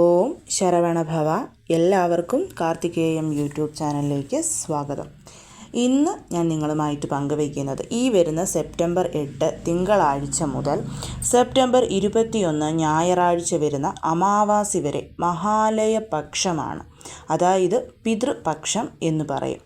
ഓം ശരവണഭവ എല്ലാവർക്കും കാർത്തികേയം യൂട്യൂബ് ചാനലിലേക്ക് സ്വാഗതം. ഇന്ന് ഞാൻ നിങ്ങളുമായിട്ട് പങ്കുവയ്ക്കുന്നത് ഈ വരുന്ന സെപ്റ്റംബർ എട്ട് തിങ്കളാഴ്ച മുതൽ സെപ്റ്റംബർ ഇരുപത്തിയൊന്ന് ഞായറാഴ്ച വരുന്ന അമാവാസി വരെ മഹാലയ പക്ഷമാണ്. അതായത് പിതൃപക്ഷം എന്ന് പറയും.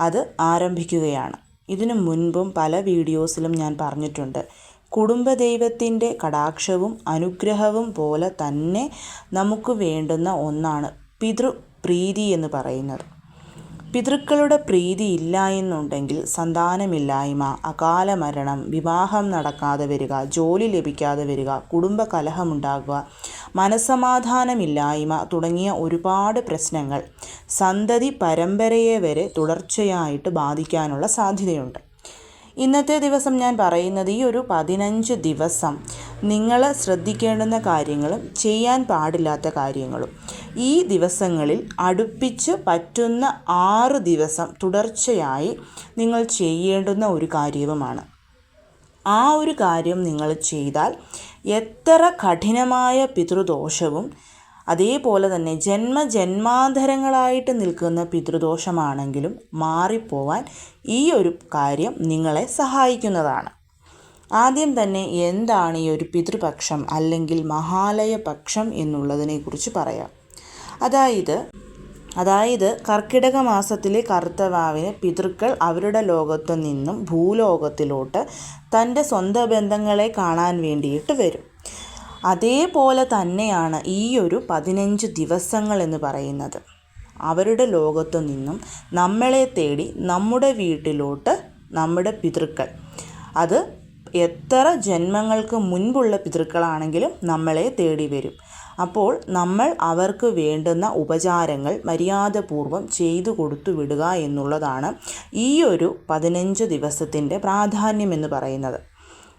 അത് ആരംഭിക്കുകയാണ്. ഇതിനു മുൻപും പല വീഡിയോസിലും ഞാൻ പറഞ്ഞിട്ടുണ്ട്. കുടുംബദൈവത്തിന്റെ കടാക്ഷവും അനുഗ്രഹവും പോലെ തന്നെ നമുക്ക് വേണ്ടുന്ന ഒന്നാണ് പിതൃപ്രീതി എന്ന് പറയുന്നത്. പിതൃക്കളുടെ പ്രീതി ഇല്ല എന്നുണ്ടെങ്കിൽ സന്താനമില്ലായ്മ അകാല മരണം വിവാഹം നടക്കാതെ വരിക ജോലി ലഭിക്കാതെ വരിക കുടുംബ കലഹമുണ്ടാകുക തുടങ്ങിയ ഒരുപാട് പ്രശ്നങ്ങൾ സന്തതി പരമ്പരയെ വരെ തുടർച്ചയായിട്ട് ബാധിക്കാനുള്ള സാധ്യതയുണ്ട്. ഇന്നത്തെ ദിവസം ഞാൻ പറയുന്നത് ഈ ഒരു പതിനഞ്ച് ദിവസം നിങ്ങൾ ശ്രദ്ധിക്കേണ്ടുന്ന കാര്യങ്ങളും ചെയ്യാൻ പാടില്ലാത്ത കാര്യങ്ങളും. ഈ ദിവസങ്ങളിൽ അടുപ്പിച്ച് പറ്റുന്ന ആറ് ദിവസം തുടർച്ചയായി നിങ്ങൾ ചെയ്യേണ്ടുന്ന ഒരു കാര്യവുമാണ്. ആ ഒരു കാര്യം നിങ്ങൾ ചെയ്താൽ എത്ര കഠിനമായ പിതൃദോഷവും അതേപോലെ തന്നെ ജന്മ ജന്മജന്മാന്തരങ്ങളായിട്ട് നിൽക്കുന്ന പിതൃദോഷമാണെങ്കിലും മാറിപ്പോവാൻ ഈ ഒരു കാര്യം നിങ്ങളെ സഹായിക്കുന്നതാണ്. ആദ്യം തന്നെ എന്താണ് ഈ ഒരു പിതൃപക്ഷം അല്ലെങ്കിൽ മഹാലയ പക്ഷം എന്നുള്ളതിനെക്കുറിച്ച് പറയാം. അതായത് അതായത് കർക്കിടക മാസത്തിലെ കറുത്തവാവിന് പിതൃക്കൾ അവരുടെ ലോകത്തു നിന്നും ഭൂലോകത്തിലോട്ട് തന്റെ സ്വന്തം ബന്ധങ്ങളെ കാണാൻ വേണ്ടിയിട്ട് വരും. അതേപോലെ തന്നെയാണ് ഈ ഒരു പതിനഞ്ച് ദിവസങ്ങൾ എന്ന് പറയുന്നത്. അവരുടെ ലോകത്തു നിന്നും നമ്മളെ തേടി നമ്മുടെ വീട്ടിലോട്ട് നമ്മുടെ പിതൃക്കൾ. അത് എത്ര ജന്മങ്ങൾക്ക് മുൻപുള്ള പിതൃക്കളാണെങ്കിലും നമ്മളെ തേടി വരും. അപ്പോൾ നമ്മൾ അവർക്ക് വേണ്ടുന്ന ഉപചാരങ്ങൾ മര്യാദപൂർവം ചെയ്തു കൊടുത്തു വിടുക എന്നുള്ളതാണ് ഈ ഒരു പതിനഞ്ച് ദിവസത്തിന്റെ പ്രാധാന്യം എന്ന് പറയുന്നത്.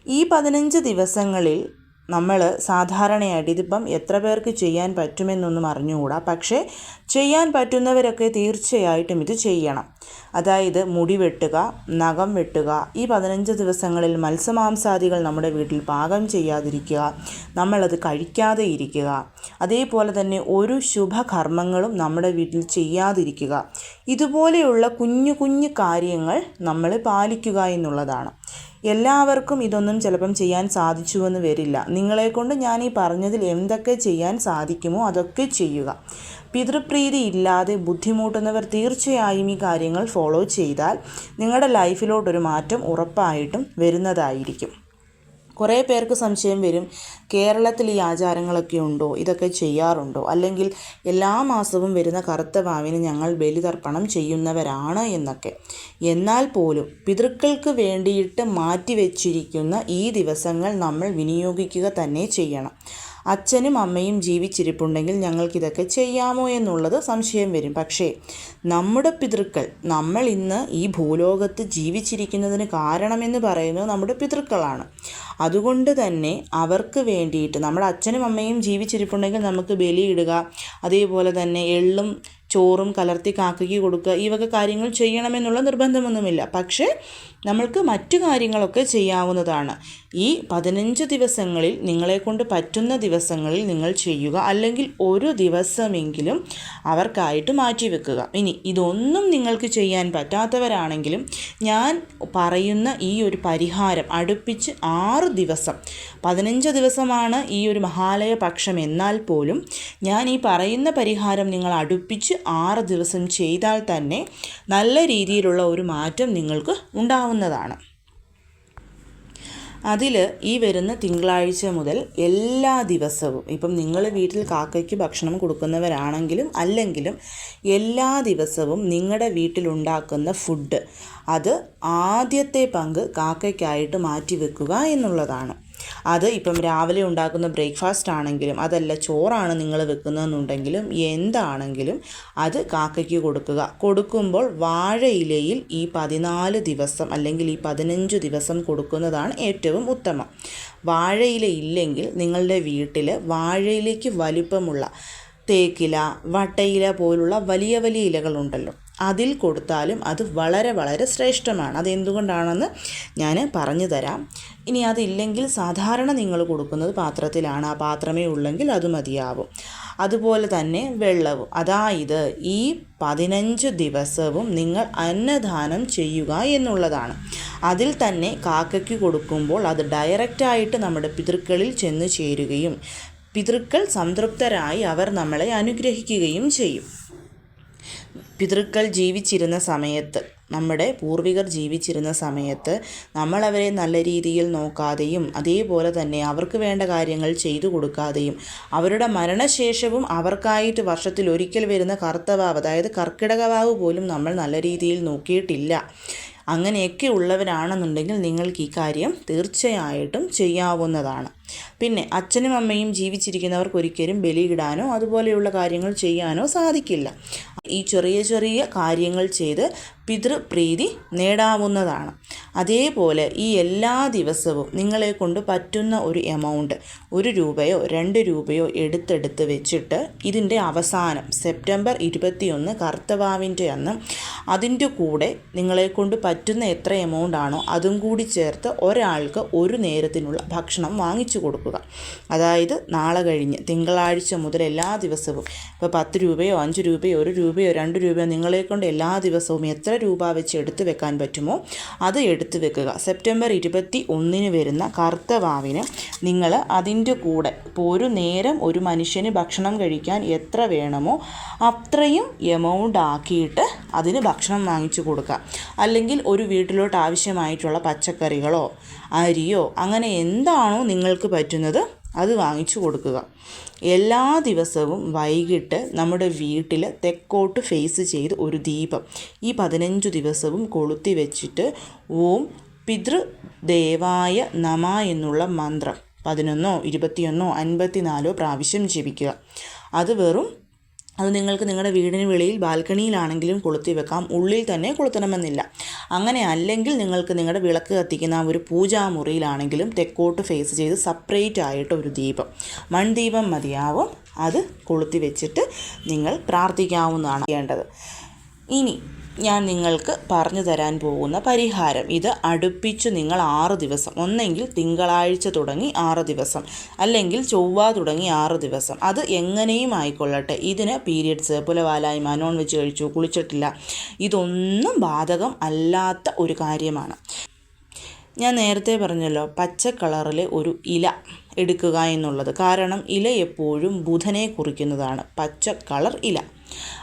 ഈ പതിനഞ്ച് ദിവസങ്ങളിൽ നമ്മൾ സാധാരണയായിട്ട് ഇതിപ്പം എത്ര പേർക്ക് ചെയ്യാൻ പറ്റുമെന്നൊന്നും അറിഞ്ഞുകൂടാ. പക്ഷേ ചെയ്യാൻ പറ്റുന്നവരൊക്കെ തീർച്ചയായിട്ടും ഇത് ചെയ്യണം. അതായത് മുടി വെട്ടുക നഖം വെട്ടുക ഈ പതിനഞ്ച് ദിവസങ്ങളിൽ മത്സ്യമാംസാദികൾ നമ്മുടെ വീട്ടിൽ പാകം ചെയ്യാതിരിക്കുക നമ്മളത് കഴിക്കാതെ ഇരിക്കുക അതേപോലെ തന്നെ ഒരു ശുഭകർമ്മങ്ങളും നമ്മുടെ വീട്ടിൽ ചെയ്യാതിരിക്കുക. ഇതുപോലെയുള്ള കുഞ്ഞു കുഞ്ഞു കാര്യങ്ങൾ നമ്മൾ പാലിക്കുക എന്നുള്ളതാണ്. എല്ലാവർക്കും ഇതൊന്നും ചിലപ്പം ചെയ്യാൻ സാധിച്ചുവെന്ന് വരില്ല. നിങ്ങളെക്കൊണ്ട് ഞാൻ ഈ പറഞ്ഞതിൽ എന്തൊക്കെ ചെയ്യാൻ സാധിക്കുമോ അതൊക്കെ ചെയ്യുക. പിതൃപ്രീതി ഇല്ലാതെ ബുദ്ധിമുട്ടുന്നവർ തീർച്ചയായും ഈ കാര്യങ്ങൾ ഫോളോ ചെയ്താൽ നിങ്ങളുടെ ലൈഫിലോട്ടൊരു മാറ്റം ഉറപ്പായിട്ടും വരുന്നതായിരിക്കും. കുറേ പേർക്ക് സംശയം വരും കേരളത്തിൽ ഈ ആചാരങ്ങളൊക്കെ ഉണ്ടോ? ഇതൊക്കെ ചെയ്യാറുണ്ടോ? അല്ലെങ്കിൽ എല്ലാ മാസവും വരുന്ന കറുത്ത വാവിന് ഞങ്ങൾ ബലിതർപ്പണം ചെയ്യുന്നവരാണ് എന്നൊക്കെ. എന്നാൽ പോലും പിതൃക്കൾക്ക് വേണ്ടിയിട്ട് മാറ്റിവെച്ചിരിക്കുന്ന ഈ ദിവസങ്ങൾ നമ്മൾ വിനിയോഗിക്കുക തന്നെ ചെയ്യണം. അച്ഛനും അമ്മയും ജീവിച്ചിരിപ്പുണ്ടെങ്കിൽ ഞങ്ങൾക്കിതൊക്കെ ചെയ്യാമോ എന്നുള്ളത് സംശയം വരും. പക്ഷേ നമ്മുടെ പിതൃക്കൾ നമ്മൾ ഇന്ന് ഈ ഭൂലോകത്ത് ജീവിച്ചിരിക്കുന്നതിന് കാരണമെന്ന് പറയുന്നത് നമ്മുടെ പിതൃക്കളാണ്. അതുകൊണ്ട് തന്നെ അവർക്ക് വേണ്ടിയിട്ട് നമ്മുടെ അച്ഛനും അമ്മയും ജീവിച്ചിരിപ്പുണ്ടെങ്കിൽ നമുക്ക് ബലിയിടുക അതേപോലെ തന്നെ എള്ളും ചോറും കലർത്തി കാക്കയ്ക്ക് കൊടുക്കുക ഈ വക കാര്യങ്ങൾ ചെയ്യണമെന്നുള്ള നിർബന്ധമൊന്നുമില്ല. പക്ഷേ നമ്മൾക്ക് മറ്റു കാര്യങ്ങളൊക്കെ ചെയ്യാവുന്നതാണ്. ഈ പതിനഞ്ച് ദിവസങ്ങളിൽ നിങ്ങളെ കൊണ്ട് പറ്റുന്ന ദിവസങ്ങളിൽ നിങ്ങൾ ചെയ്യുക. അല്ലെങ്കിൽ ഒരു ദിവസമെങ്കിലും അവർക്കായിട്ട് മാറ്റിവെക്കുക ഇനി ഇതൊന്നും നിങ്ങൾക്ക് ചെയ്യാൻ പറ്റാത്തവരാണെങ്കിലും ഞാൻ പറയുന്ന ഈ ഒരു പരിഹാരം അടുപ്പിച്ച് ആറ് ദിവസം. പതിനഞ്ച് ദിവസമാണ് ഈ ഒരു മഹാലയ പക്ഷം എന്നാൽ പോലും ഞാൻ ഈ പറയുന്ന പരിഹാരം നിങ്ങൾ അടുപ്പിച്ച് ആറ് ദിവസം ചെയ്താൽ തന്നെ നല്ല രീതിയിലുള്ള ഒരു മാറ്റം നിങ്ങൾക്ക് ഉണ്ടാവുന്നതാണ് അതിൽ ഈ വരുന്ന തിങ്കളാഴ്ച മുതൽ എല്ലാ ദിവസവും ഇപ്പം നിങ്ങൾ വീട്ടിൽ കാക്കയ്ക്ക് ഭക്ഷണം കൊടുക്കുന്നവരാണെങ്കിലും അല്ലെങ്കിലും എല്ലാ ദിവസവും നിങ്ങളുടെ വീട്ടിലുണ്ടാക്കുന്ന ഫുഡ് അത് ആദ്യത്തെ പങ്ക് കാക്കയ്ക്കായിട്ട് മാറ്റി വെക്കുക എന്നുള്ളതാണ്. അത് ഇപ്പം രാവിലെ ഉണ്ടാക്കുന്ന ബ്രേക്ക്ഫാസ്റ്റ് ആണെങ്കിലും അതല്ല ചോറാണ് നിങ്ങൾ വെക്കുന്നതെന്നുണ്ടെങ്കിലും എന്താണെങ്കിലും അത് കാക്കയ്ക്ക് കൊടുക്കുക. കൊടുക്കുമ്പോൾ വാഴയിലയിൽ ഈ പതിനാല് ദിവസം അല്ലെങ്കിൽ ഈ പതിനഞ്ച് ദിവസം കൊടുക്കുന്നതാണ് ഏറ്റവും ഉത്തമം. വാഴയില ഇല്ലെങ്കിൽ നിങ്ങളുടെ വീട്ടിൽ വാഴയിലേക്ക് വലിപ്പമുള്ള തേക്കില വട്ടയില പോലുള്ള വലിയ വലിയ ഇലകളുണ്ടല്ലോ. അതിൽ കൊടുത്താലും അത് വളരെ വളരെ ശ്രേഷ്ഠമാണ്. അതെന്തുകൊണ്ടാണെന്ന് ഞാൻ പറഞ്ഞു തരാം. ഇനി അതില്ലെങ്കിൽ സാധാരണ നിങ്ങൾ കൊടുക്കുന്നത് പാത്രത്തിലാണ്. ആ പാത്രമേ ഉള്ളെങ്കിൽ അത് മതിയാവും. അതുപോലെ തന്നെ വെള്ളവും. അതായത് ഈ പതിനഞ്ച് ദിവസവും നിങ്ങൾ അന്നദാനം ചെയ്യുക എന്നുള്ളതാണ്. അതിൽ തന്നെ കാക്കയ്ക്ക് കൊടുക്കുമ്പോൾ അത് ഡയറക്റ്റായിട്ട് നമ്മുടെ പിതൃക്കളിൽ ചെന്ന് ചേരുകയും പിതൃക്കൾ സംതൃപ്തരായി അവർ നമ്മളെ അനുഗ്രഹിക്കുകയും ചെയ്യും. പിതൃക്കൾ ജീവിച്ചിരുന്ന സമയത്ത് നമ്മുടെ പൂർവികർ ജീവിച്ചിരുന്ന സമയത്ത് നമ്മളവരെ നല്ല രീതിയിൽ നോക്കാതെയും അതേപോലെ തന്നെ അവർക്ക് വേണ്ട കാര്യങ്ങൾ ചെയ്തു കൊടുക്കാതെയും അവരുടെ മരണശേഷവും അവർക്കായിട്ട് വർഷത്തിൽ ഒരിക്കൽ വരുന്ന കർത്തവാവ് അതായത് കർക്കിടകവാവ് പോലും നമ്മൾ നല്ല രീതിയിൽ നോക്കിയിട്ടില്ല. അങ്ങനെയൊക്കെ ഉള്ളവരാണെന്നുണ്ടെങ്കിൽ നിങ്ങൾക്ക് ഈ കാര്യം തീർച്ചയായിട്ടും ചെയ്യാവുന്നതാണ്. പിന്നെ അച്ഛനും അമ്മയും ജീവിച്ചിരിക്കുന്നവർക്ക് ഒരിക്കലും ബലിയിടാനോ അതുപോലെയുള്ള കാര്യങ്ങൾ ചെയ്യാനോ സാധിക്കില്ല. ഈ ചെറിയ ചെറിയ കാര്യങ്ങൾ ചെയ്ത് പിതൃപ്രീതി നേടാവുന്നതാണ്. അതേപോലെ ഈ എല്ലാ ദിവസവും നിങ്ങളെ കൊണ്ട് പറ്റുന്ന ഒരു എമൗണ്ട് ഒരു രൂപയോ രണ്ട് രൂപയോ എടുത്തെടുത്ത് വെച്ചിട്ട് ഇതിന്റെ അവസാനം സെപ്റ്റംബർ ഇരുപത്തിയൊന്ന് കർത്തവാവിന്റെ അന്ന് അതിന്റെ കൂടെ നിങ്ങളെ കൊണ്ട് പറ്റുന്ന എത്ര എമൗണ്ട് ആണോ അതും കൂടി ചേർത്ത് ഒരാൾക്ക് ഒരു നേരത്തിനുള്ള ഭക്ഷണം വാങ്ങിച്ചു കൊടുക്കുക. അതായത് നാളെ കഴിഞ്ഞ് തിങ്കളാഴ്ച മുതൽ എല്ലാ ദിവസവും. ഇപ്പോൾ പത്ത് രൂപയോ അഞ്ച് രൂപയോ ഒരു രൂപയോ രണ്ട് രൂപയോ നിങ്ങളെ കൊണ്ട് എല്ലാ ദിവസവും എത്ര രൂപ വെച്ച് എടുത്തു വെക്കാൻ പറ്റുമോ അത് എടുത്തു വെക്കുക. സെപ്റ്റംബർ ഇരുപത്തി ഒന്നിന് വരുന്ന കറുത്ത വാവിന് നിങ്ങൾ അതിന്റെ കൂടെ ഇപ്പോൾ ഒരു നേരം ഒരു മനുഷ്യന് ഭക്ഷണം കഴിക്കാൻ എത്ര വേണമോ അത്രയും എമൗണ്ട് ആക്കിയിട്ട് അതിന് ഭക്ഷണം വാങ്ങിച്ചു കൊടുക്കുക. അല്ലെങ്കിൽ ഒരു വീട്ടിലോട്ട് ആവശ്യമായിട്ടുള്ള പച്ചക്കറികളോ അരിയോ അങ്ങനെ എന്താണോ നിങ്ങൾക്ക് പറ്റുന്നത് അത് വാങ്ങിച്ചു കൊടുക്കുക. എല്ലാ ദിവസവും വൈകിട്ട് നമ്മുടെ വീട്ടിൽ തെക്കോട്ട് ഫേസ് ചെയ്ത് ഒരു ദീപം. ഈ പതിനഞ്ച് ദിവസവും കൊളുത്തി വെച്ചിട്ട് ഓം പിതൃദേവായ നമ എന്നുള്ള മന്ത്രം പതിനൊന്നോ ഇരുപത്തിയൊന്നോ അൻപത്തിനാലോ പ്രാവശ്യം ജപിക്കുക. അത് വെറും അത് നിങ്ങൾക്ക് നിങ്ങളുടെ വീടിന് വെളിയിൽ ബാൽക്കണിയിലാണെങ്കിലും കൊളുത്തി വെക്കാം. ഉള്ളിൽ തന്നെ കൊളുത്തണമെന്നില്ല. അങ്ങനെ അല്ലെങ്കിൽ നിങ്ങൾക്ക് നിങ്ങളുടെ വിളക്ക് കത്തിക്കുന്ന ഒരു പൂജാമുറിയിലാണെങ്കിലും തെക്കോട്ട് ഫേസ് ചെയ്ത് സെപ്പറേറ്റ് ആയിട്ട് ഒരു ദീപം. മൺദീപം മതിയാവും. അത് കൊളുത്തി വെച്ചിട്ട് നിങ്ങൾ പ്രാർത്ഥിക്കാവുന്നതാണ് ചെയ്യേണ്ടത്. ഇനി ഞാൻ നിങ്ങൾക്ക് പറഞ്ഞു തരാൻ പോകുന്ന പരിഹാരം. ഇത് അടുപ്പിച്ച് നിങ്ങൾ ആറ് ദിവസം ഒന്നെങ്കിൽ തിങ്കളാഴ്ച തുടങ്ങി ആറ് ദിവസം അല്ലെങ്കിൽ ചൊവ്വ തുടങ്ങി ആറ് ദിവസം. അത് എങ്ങനെയും ആയിക്കൊള്ളട്ടെ. ഇതിന് പീരിയഡ്സ് പുലവാലായ്മ നോൺ വെജ് കഴിച്ചു കുളിച്ചിട്ടില്ല. ഇതൊന്നും ബാധകം അല്ലാത്ത ഒരു കാര്യമാണ്. ഞാൻ നേരത്തെ പറഞ്ഞല്ലോ പച്ച കളറിലെ ഒരു ഇല എടുക്കുക എന്നുള്ളത്. കാരണം ഇല എപ്പോഴും ബുധനെ കുറിക്കുന്നതാണ്. പച്ച കളർ ഇല.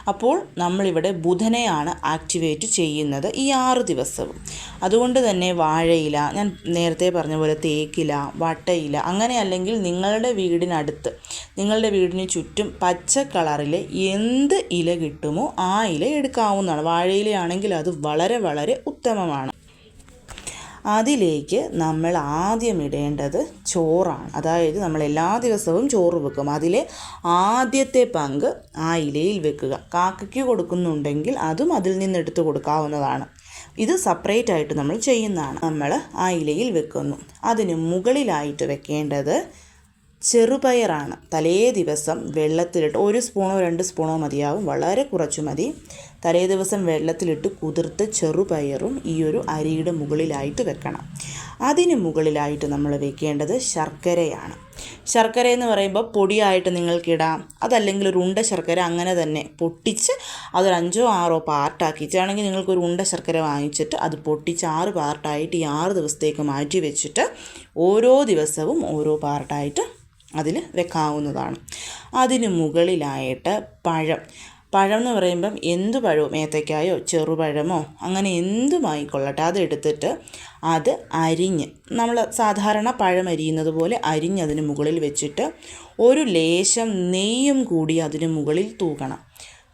അപ്പോൾ നമ്മളിവിടെ ബുധനെയാണ് ആക്ടിവേറ്റ് ചെയ്യുന്നത് ഈ ആറ് ദിവസവും. അതുകൊണ്ട് തന്നെ വാഴയില ഞാൻ നേരത്തെ പറഞ്ഞ പോലെ തേക്കില വട്ടയില അങ്ങനെ അല്ലെങ്കിൽ നിങ്ങളുടെ വീടിനടുത്ത് നിങ്ങളുടെ വീടിന് ചുറ്റും പച്ച കളറിലെ എന്ത് ഇല കിട്ടുമോ ആ ഇല എടുക്കാവുന്നതാണ്. വാഴയിലയാണെങ്കിൽ അത് വളരെ വളരെ ഉത്തമമാണ്. അതിലേക്ക് നമ്മൾ ആദ്യം ഇടേണ്ടത് ചോറാണ്. അതായത് നമ്മൾ എല്ലാ ദിവസവും ചോറ് വെക്കും. അതിലെ ആദ്യത്തെ പങ്ക് ആ ഇലയിൽ വെക്കുക. കാക്കയ്ക്ക് കൊടുക്കുന്നുണ്ടെങ്കിൽ അതും അതിൽ നിന്ന് എടുത്ത് കൊടുക്കാവുന്നതാണ്. ഇത് സെപ്പറേറ്റ് ആയിട്ട് നമ്മൾ ചെയ്യുന്നതാണ്. നമ്മൾ ആ ഇലയിൽ വെക്കുന്നു. അതിന് മുകളിലായിട്ട് വെക്കേണ്ടത് ചെറുപയറാണ്. തലേ ദിവസം വെള്ളത്തിലിട്ട് ഒരു സ്പൂണോ രണ്ട് സ്പൂണോ മതിയാവും. വളരെ കുറച്ച് മതി. തലേ ദിവസം വെള്ളത്തിലിട്ട് കുതിർത്ത് ചെറുപയറും ഈ ഒരു അരിയുടെ മുകളിലായിട്ട് വെക്കണം. അതിന് മുകളിലായിട്ട് നമ്മൾ വെക്കേണ്ടത് ശർക്കരയാണ്. ശർക്കര എന്ന് പറയുമ്പോൾ പൊടിയായിട്ട് നിങ്ങൾക്കിടാം. അതല്ലെങ്കിൽ ഒരു ഉണ്ട ശർക്കര അങ്ങനെ തന്നെ പൊട്ടിച്ച് അതൊരു അഞ്ചോ ആറോ പാർട്ടാക്കിച്ചാണെങ്കിൽ നിങ്ങൾക്ക് ഒരു ഉണ്ട ശർക്കര വാങ്ങിച്ചിട്ട് അത് പൊട്ടിച്ച് ആറ് പാർട്ടായിട്ട് ഈ ആറ് ദിവസത്തേക്ക് മാറ്റി വെച്ചിട്ട് ഓരോ ദിവസവും ഓരോ പാർട്ടായിട്ട് അതിൽ വെക്കാവുന്നതാണ്. അതിന് മുകളിലായിട്ട് പഴം. പഴം എന്ന് പറയുമ്പം എന്ത് പഴവും ഏത്തയ്ക്കായോ ചെറുപഴമോ? അങ്ങനെ എന്തുമായിക്കൊള്ളട്ടെ അതെടുത്തിട്ട് അത് അരിഞ്ഞ് നമ്മൾ സാധാരണ പഴം അരിയുന്നത് പോലെ അരിഞ്ഞ് അതിന് മുകളിൽ വെച്ചിട്ട് ഒരു ലേശം നെയ്യും കൂടി അതിന് മുകളിൽ തൂകണം.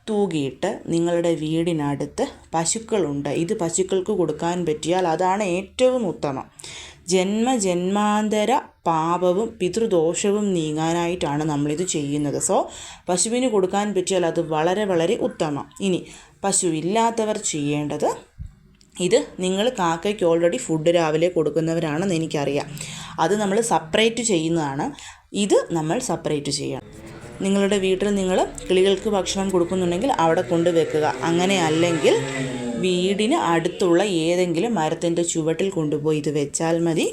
തൂകിയിട്ട് നിങ്ങളുടെ വീടിനടുത്ത് പശുക്കളുണ്ട്. ഇത് പശുക്കൾക്ക് കൊടുക്കാൻ പറ്റിയാൽ അതാണ് ഏറ്റവും ഉത്തമം. ജന്മജന്മാന്തര പാപവും പിതൃദോഷവും നീങ്ങാനായിട്ടാണ് നമ്മളിത് ചെയ്യുന്നത്. സോ പശുവിന് കൊടുക്കാൻ പറ്റിയാൽ അത് വളരെ വളരെ ഉത്തമം. ഇനി പശു ഇല്ലാത്തവർ ചെയ്യേണ്ടത് ഇത് നിങ്ങൾ കാക്കയ്ക്ക് ഓൾറെഡി ഫുഡ് രാവിലെ കൊടുക്കുന്നവരാണെന്ന് എനിക്കറിയാം. അത് നമ്മൾ സപ്പറേറ്റ് ചെയ്യുന്നതാണ്. ഇത് നമ്മൾ സപ്പറേറ്റ് ചെയ്യണം. നിങ്ങളുടെ വീട്ടിൽ നിങ്ങൾ കിളികൾക്ക് ഭക്ഷണം കൊടുക്കുന്നുണ്ടെങ്കിൽ അവിടെ കൊണ്ടുവെക്കുക അങ്ങനെ അല്ലെങ്കിൽ വീടിന് അടുത്തുള്ള ഏതെങ്കിലും മരത്തിന്റെ ചുവട്ടിൽ കൊണ്ടുപോയി ഇത് വെച്ചാൽ മതി.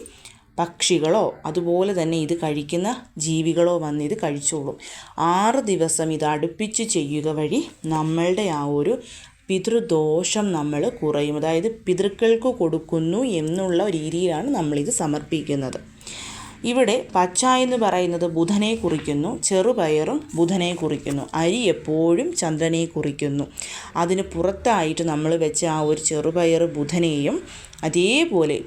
പക്ഷികളോ അതുപോലെ തന്നെ ഇത് കഴിക്കുന്ന ജീവികളോ വന്ന് ഇത് കഴിച്ചോളും. ആറ് ദിവസം ഇത് അടുപ്പിച്ച് ചെയ്യുക വഴി നമ്മളുടെ ആ ഒരു പിതൃദോഷം നമ്മൾ കുറയും. അതായത് പിതൃക്കൾക്ക് കൊടുക്കുന്നു എന്നുള്ള രീതിയിലാണ് നമ്മളിത് സമർപ്പിക്കുന്നത്. ഇവിടെ പച്ച എന്ന് പറയുന്നത് ബുധനെ കുറിക്കുന്നു ചെറുപയറും ബുധനെ കുറിക്കുന്നു അരി എപ്പോഴും ചന്ദ്രനെ കുറിക്കുന്നു. അതിന് പുറത്തായിട്ട് നമ്മൾ വെച്ച ആ ഒരു ചെറുപയർ ബുധനെയും അതേപോലെ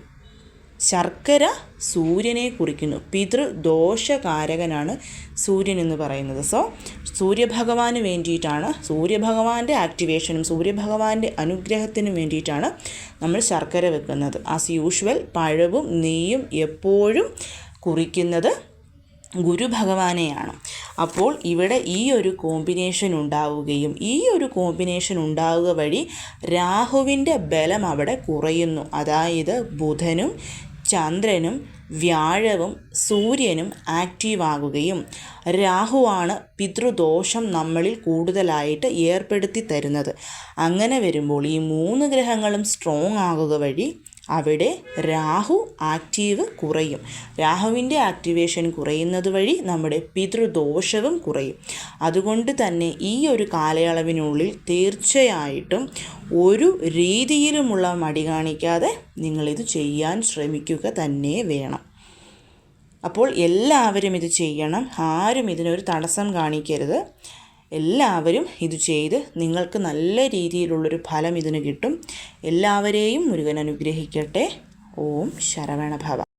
ശർക്കര സൂര്യനെ കുറിക്കുന്നു. പിതൃ ദോഷകാരകനാണ് സൂര്യൻ എന്ന് പറയുന്നത്. സോ സൂര്യഭഗവാന് വേണ്ടിയിട്ടാണ് സൂര്യഭഗവാന്റെ ആക്ടിവേഷനും സൂര്യഭഗവാന്റെ അനുഗ്രഹത്തിനും വേണ്ടിയിട്ടാണ് നമ്മൾ ശർക്കര വെക്കുന്നത്. ആസ് യൂഷ്വൽ പഴവും നെയ്യും എപ്പോഴും കുറിക്കുന്നത് ഗുരുഭഗവാനെയാണ് അപ്പോൾ ഇവിടെ ഈ ഒരു കോമ്പിനേഷൻ ഉണ്ടാവുകയും ഈ ഒരു കോമ്പിനേഷൻ ഉണ്ടാവുക വഴി രാഹുവിന്റെ ബലം അവിടെ കുറയുന്നു. അതായത് ബുധനും ചന്ദ്രനും വ്യാഴവും സൂര്യനും ആക്റ്റീവാകുകയും രാഹുവാണ് പിതൃദോഷം നമ്മളിൽ കൂടുതലായിട്ട് ഏർപ്പെടുത്തി തരുന്നത്. അങ്ങനെ വരുമ്പോൾ ഈ മൂന്ന് ഗ്രഹങ്ങളും സ്ട്രോങ് ആകുക വഴി അവിടെ രാഹു ആക്റ്റീവ് കുറയും. രാഹുവിന്റെ ആക്ടിവേഷൻ കുറയുന്നത് വഴി നമ്മുടെ പിതൃദോഷവും കുറയും. അതുകൊണ്ട് തന്നെ ഈ ഒരു കാലയളവിനുള്ളിൽ തീർച്ചയായിട്ടും ഒരു രീതിയിലുമുള്ള മടി കാണിക്കാതെ നിങ്ങളിത് ചെയ്യാൻ ശ്രമിക്കുക തന്നെ വേണം. അപ്പോൾ എല്ലാവരും ഇത് ചെയ്യണം. ആരും ഇതിനൊരു തടസ്സം കാണിക്കരുത്. എല്ലാവരും ഇത് ചെയ്ത് നിങ്ങൾക്ക് നല്ല രീതിയിലുള്ളൊരു ഫലം ഇതിന് കിട്ടും. എല്ലാവരെയും മുരുകൻ അനുഗ്രഹിക്കട്ടെ. ഓം ശരവണഭവ.